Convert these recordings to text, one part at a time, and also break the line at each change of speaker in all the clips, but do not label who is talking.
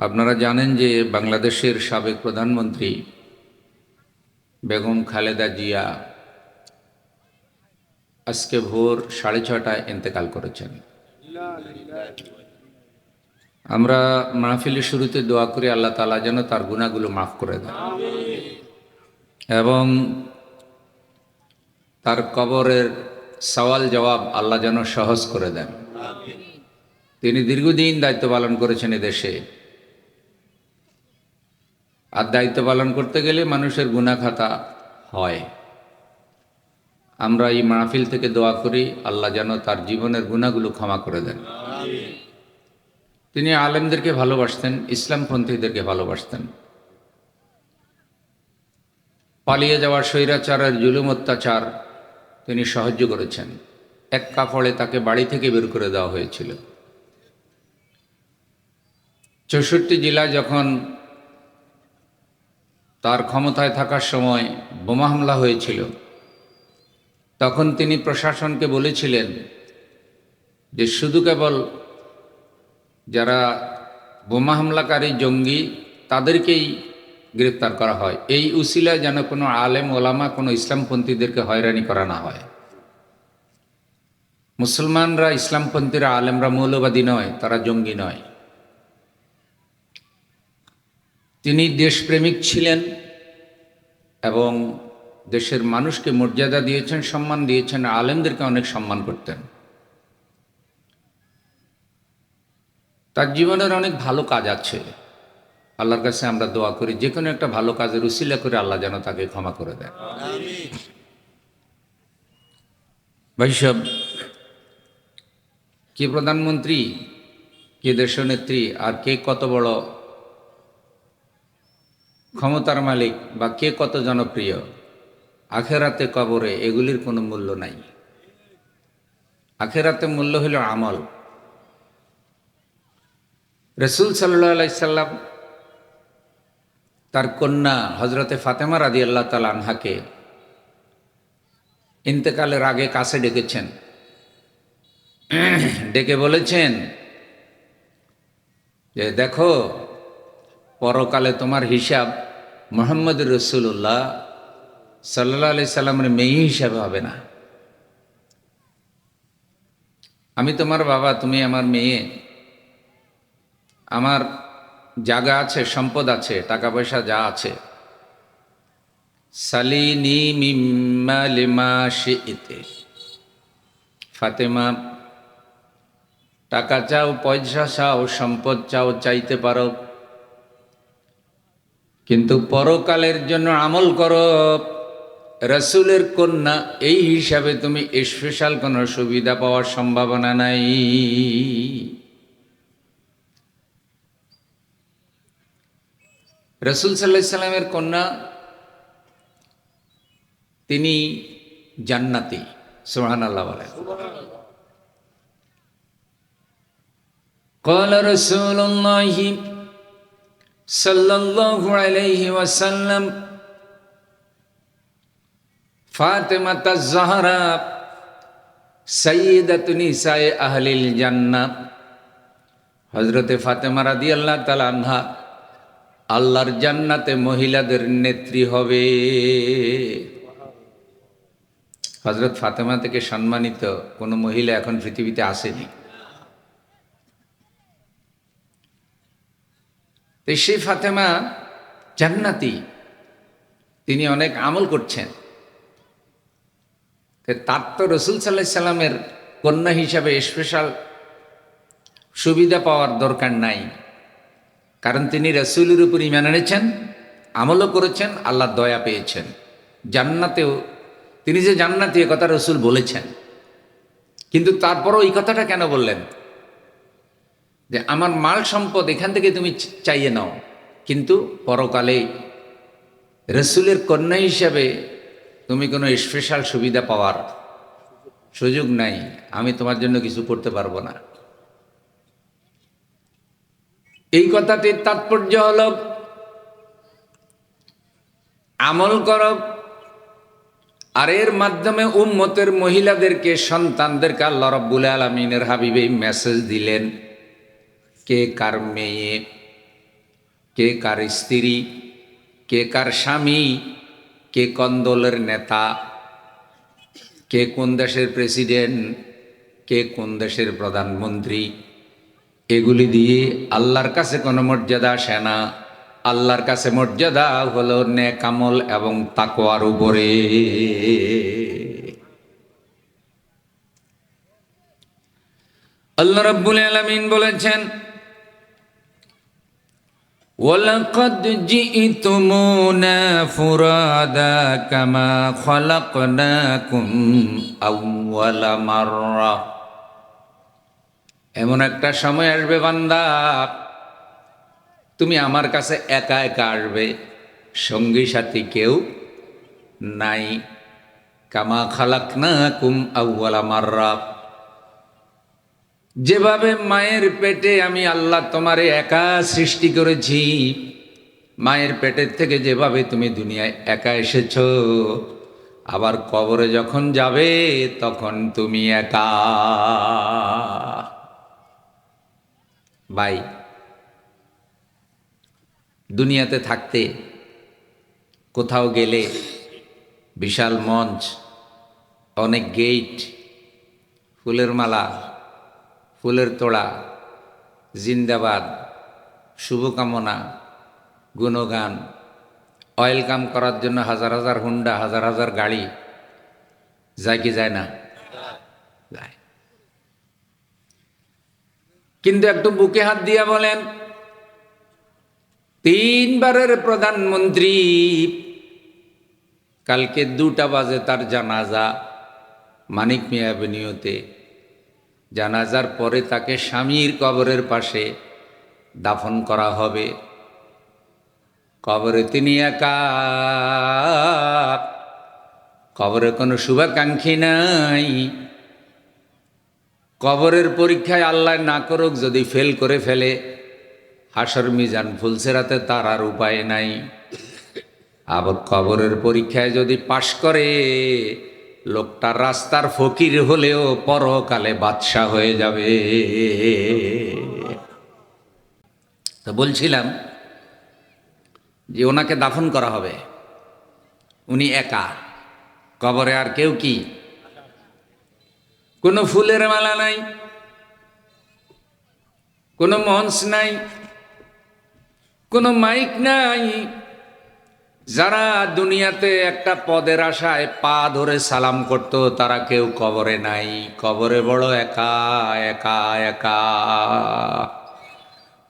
আপনারা জানেন যে বাংলাদেশের সাবেক প্রধানমন্ত্রী বেগম খালেদা জিয়া আজকে ভোর সাড়ে ছটায় ইন্তেকাল করেছেন। আমরা মাহফিলের শুরুতে দোয়া করি, আল্লাহ তালা যেন তার গুণাগুলো মাফ করে দেন। এবং তার কবরের সওয়াল জবাব আল্লাহ যেন সহজ করে দেন। তিনি দীর্ঘদিন দায়িত্ব পালন করেছেন দেশে আর দায়িত্ব পালন করতে গেলে মানুষের গুণাখাতা হয়। আমরা এই মাহফিল থেকে দোয়া করি, আল্লাহ যেন তার জীবনের গুণাগুলো ক্ষমা করে দেন। তিনি আলেমদেরকে ভালোবাসতেন, ইসলামপন্থীদেরকে ভালোবাসতেন। পালিয়ে যাওয়ার স্বৈরাচারের জুলুম অত্যাচার তিনি সাহায্য করেছেন। এক কাপড়ে তাকে বাড়ি থেকে বের করে দেওয়া হয়েছিল। চৌষট্টি জেলা যখন তার ক্ষমতায় থাকার সময় বোমা হামলা হয়েছিল। তখন তিনি প্রশাসনকে বলেছিলেন যে শুধু কেবল যারা বোমা হামলাকারী জঙ্গি, তাদেরকেই গ্রেপ্তার করা হয়। এই উসিলায় যেন কোনো আলেম, ওলামা, কোনো ইসলামপন্থীদেরকে হয়রানি করা না হয়। মুসলমানরা ইসলামপন্থীরা আলেমরা মৌলবাদী নয়, তারা জঙ্গি নয়। তিনি দেশপ্রেমিক ছিলেন এবং দেশের মানুষকে মর্যাদা দিয়েছেন সম্মান দিয়েছেন আলেমদেরকে অনেক সম্মান করতেন। তার জীবনের অনেক ভালো কাজ আছে। আল্লাহর কাছে আমরা দোয়া করি যে কোনো একটা ভালো কাজের উসিলা করে আল্লাহ যেন তাকে ক্ষমা করে দেন। ভাইসব কে প্রধানমন্ত্রী কে দেশনেত্রী আর কে কত বড় ক্ষমতার মালিক বা কে কত জনপ্রিয়? আখেরাতে কবরে এগুলির কোনো মূল্য নাই। আখেরাতে মূল্য হল আমল। রসুল সাল্লাহ সাল্লাম তার কন্যা হজরতে ফাতেমা রাদি আল্লাহ তাল আনহাকে ইন্তেকালের আগে কাছে ডেকেছেন। ডেকে বলেছেন যে, দেখো পরকালে তোমার হিসাব মোহাম্মদ রসুল্লাহ সাল্লা আলি সাল্লামের মেয়ে হিসাবে হবে না। আমি তোমার বাবা, তুমি আমার মেয়ে। আমার জায়গা আছে, সম্পদ আছে টাকা পয়সা যা আছে। ফাতেমা, টাকা চাও, পয়সা চাও, সম্পদ চাও, চাইতে পারো। কিন্তু পরকালের জন্য আমল করো রসুলের কন্যা এই হিসাবে তুমি স্পেশাল কোনো সুবিধা পাওয়ার সম্ভাবনা নাই রসুল সাল্লাহ সাল্লামের কন্যা তিনি জান্নাতি সোহান আল্লাহ বলেন قال رسول الله সাল্লাল্লাহু আলাইহি ওয়াসাল্লাম ফাতেমা তাজহারা সৈয়দাতু নিসায়ে আহলিল জান্না হজরতে ফাতেমা রাদিয়াল্লাহু তাআলা আনহা, আল্লাহর জান্নাতে মহিলাদের নেত্রী হবে। হজরত ফাতেমা থেকে সম্মানিত কোনো মহিলা এখন পৃথিবীতে আসেনি। তো সেই ফাতেমা জান্নাতি। তিনি অনেক আমল করছেন। তার তো রসুল সাল্লাহ সাল্লামের কন্যা হিসাবে স্পেশাল সুবিধা পাওয়ার দরকার নাই। কারণ তিনি রসুলের উপর ইমান এনেছেন, আমলও করেছেন আল্লাহ দয়া পেয়েছেন। জান্নাতেও, তিনি যে জান্নাতি এ কথা রসুল বলেছেন। কিন্তু তারপরও এই কথাটা কেন বললেন? যে আমার মাল সম্পদ এখান থেকে তুমি চাইয়ে নাও। কিন্তু পরকালে রসুলের কন্যা হিসাবে তুমি কোনো স্পেশাল সুবিধা পাওয়ার সুযোগ নাই। আমি তোমার জন্য কিছু করতে পারব না। এই কথাটির তাৎপর্য হল, আমল কর আর এর মাধ্যমে উম্মতের মহিলাদেরকে, সন্তানদেরকে আল্লাহ রব্বুল আলমিনের হাবিবে মেসেজ দিলেন। কে কার মেয়ে, কে কার স্ত্রী, কে কার স্বামী, কে কোন দলের নেতা, কে কোন দেশের প্রেসিডেন্ট, কে কোন দেশের প্রধানমন্ত্রী, এগুলি দিয়ে আল্লাহর কাছে কোনো মর্যাদা আসে না। আল্লাহর কাছে মর্যাদা হলো নেকামল এবং তাকোয়ার উপরে। আল্লাহ রাব্বুল আলামিন বলেছেন ولقد جئتمونا فرادا كما خلقناكم أول مرة এমন একটা সময় আসবে বান্দা তুমি আমার কাছে একা একা আসবে সঙ্গী সাথী কেউ নাই কামা খালাক না কুম আউ্লা মাররা যেভাবে মায়ের পেটে আমি আল্লাহ তোমারে একা সৃষ্টি করেছি, মায়ের পেটের থেকে যেভাবে তুমি দুনিয়ায় একা এসেছ, আবার কবরে যখন যাবে তখন তুমি একা। বাই দুনিয়াতে থাকতে কোথাও গেলে বিশাল মঞ্চ, অনেক গেট, ফুলের মালা ফুলের তোড়া, জিন্দাবাদ, শুভকামনা, গুণগান অয়েল কাম করার জন্য হাজার হাজার হুন্ডা, হাজার হাজার গাড়ি, যায় কি যায় না? যায়। কিন্তু একটু বুকে হাত দিয়া বলেন, তিনবারের প্রধানমন্ত্রী, কালকে দুটা বাজে তার জানাজা মানিক মিয়া অ্যাভিনিউতে জানাজার পরে তাকে স্বামীর কবরের পাশে দাফন করা হবে। কবরে তিনি একা। কবরে কোনো শুভাকাঙ্ক্ষী নাই। কবরের পরীক্ষায় আল্লাহ না করুক যদি ফেল করে ফেলে, হাসর মিজান ফুলসেরাতে তার আর উপায় নাই। আবার কবরের পরীক্ষায় যদি পাশ করে লোকটা রাস্তার ফকির হলেও পরকালে বাদশাহ হয়ে যাবে। তো বলছিলাম যে ওনাকে দাফন করা হবে। উনি একা। কবরে আর কেউ কি? কোনো ফুলের মালা নাই। কোনো মঞ্চ নাই। কোনো মাইক নাই। যারা দুনিয়াতে একটা পদের আশায় পা ধরে সালাম করত, তারা কেউ কবরে নাই। কবরে বড় একা একা একা।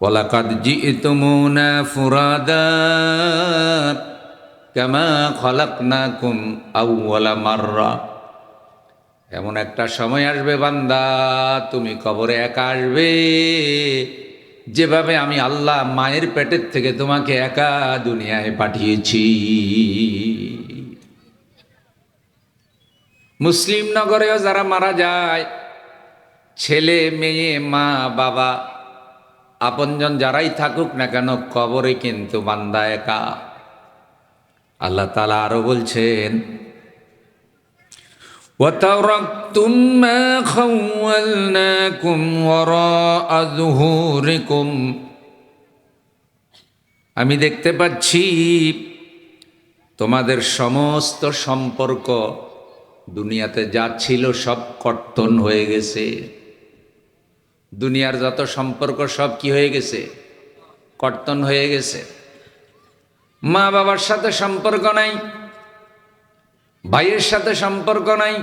ওলাকাদ জিতুমুনা ফুরাদা, কামা খলাকনাকুম আউওয়ালা মাররা। এমন একটা সময় আসবে বান্দা, তুমি কবরে একা আসবে। যেভাবে আমি আল্লাহ মায়ের পেটের থেকে তোমাকে একা দুনিয়ায় পাঠিয়েছি। মুসলিম নগরেও যারা মারা যায়, ছেলে, মেয়ে, মা, বাবা, আপনজন যারাই থাকুক না কেন, কবরে কিন্তু বান্দা একা। আল্লাহ তালা আরও বলছেন وتركتم ما خولناكم وراء ظهوركم আমি দেখতে পাচ্ছি তোমাদের সমস্ত সম্পর্ক দুনিয়াতে যা ছিল সব কর্তন হয়ে গেছে দুনিয়ার যত সম্পর্ক সব কি হয়ে গেছে কর্তন হয়ে গেছে মা বাবার সাথে সম্পর্ক নাই ভাইয়ের সাথে সম্পর্ক নাই,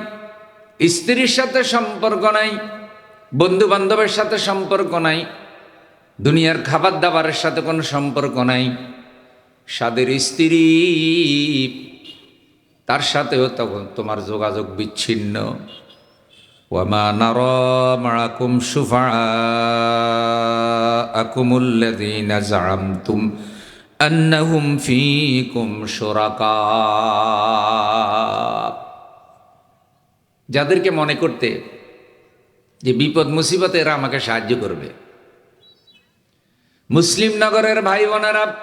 স্ত্রীর সাথে সম্পর্ক নাই বন্ধু বান্ধবের সাথে সম্পর্ক নাই, দুনিয়ার খাবার দাবারের সাথে কোনো সম্পর্ক নাই। স্বাদের স্ত্রী, তার সাথেও তখন তোমার যোগাযোগ বিচ্ছিন্ন। ওয়ামা নার মারাকুম সুফা আকুমুল্লাযীনা জাআমতুম আন্নাহুম ফীকুম শুরাকা যাদেরকে মনে করতে যে বিপদ, মুসিবতে এরা আমাকে সাহায্য করবে। মুসলিম নগরের ভাই বোনেরা,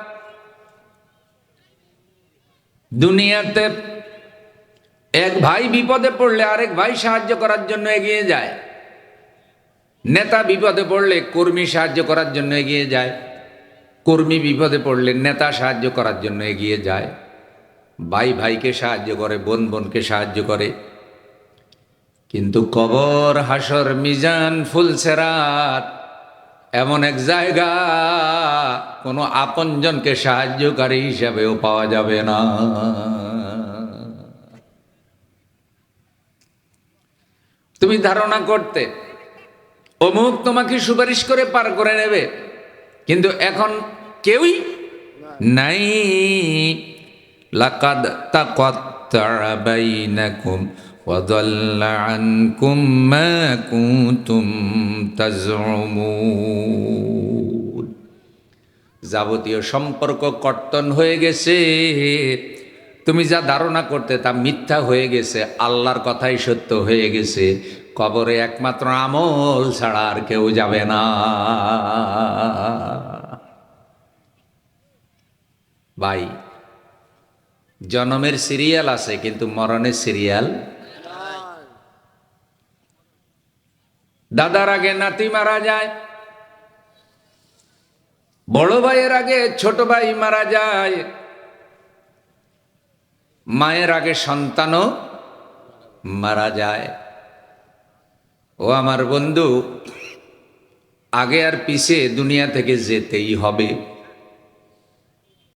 দুনিয়াতে এক ভাই বিপদে পড়লে আরেক ভাই সাহায্য করার জন্য এগিয়ে যায়। নেতা বিপদে পড়লে কর্মী সাহায্য করার জন্য এগিয়ে যায়। কর্মী বিপদে পড়লে নেতা সাহায্য করার জন্য এগিয়ে যায়। ভাই ভাইকে সাহায্য করে, বোন বোনকে সাহায্য করে। কিন্তু কবর, হাসর, মিজান ফুলসেরাত এমন এক জায়গা, কোনো আপনজনকে সাহায্যকারী হিসাবেও পাওয়া যাবে না। তুমি ধারণা করতে, অমুক তোমাকে সুপারিশ করে পার করে নেবে, কিন্তু এখন কেউই নাই। লাকাদ তাকাত্তা'a বাইনাকুম। দাল্লা আনকুম মা কুনতুম তাজউমুন যাবতীয় সম্পর্ক কর্তন হয়ে গেছে। তুমি যা ধারণা করতে তা মিথ্যা হয়ে গেছে। আল্লাহর কথাই সত্য হয়ে গেছে। কবরে একমাত্র আমল ছাড়া আর কেউ যাবে না। ভাই, জনমের সিরিয়াল আছে, কিন্তু মরণের সিরিয়াল দাদার আগে নাতি মারা যায়, বড় ভাইয়ের আগে ছোট ভাই মারা যায়, মায়ের আগে সন্তানও মারা যায়। ও আমার বন্ধু, আগে আর পিছে দুনিয়া থেকে যেতেই হবে।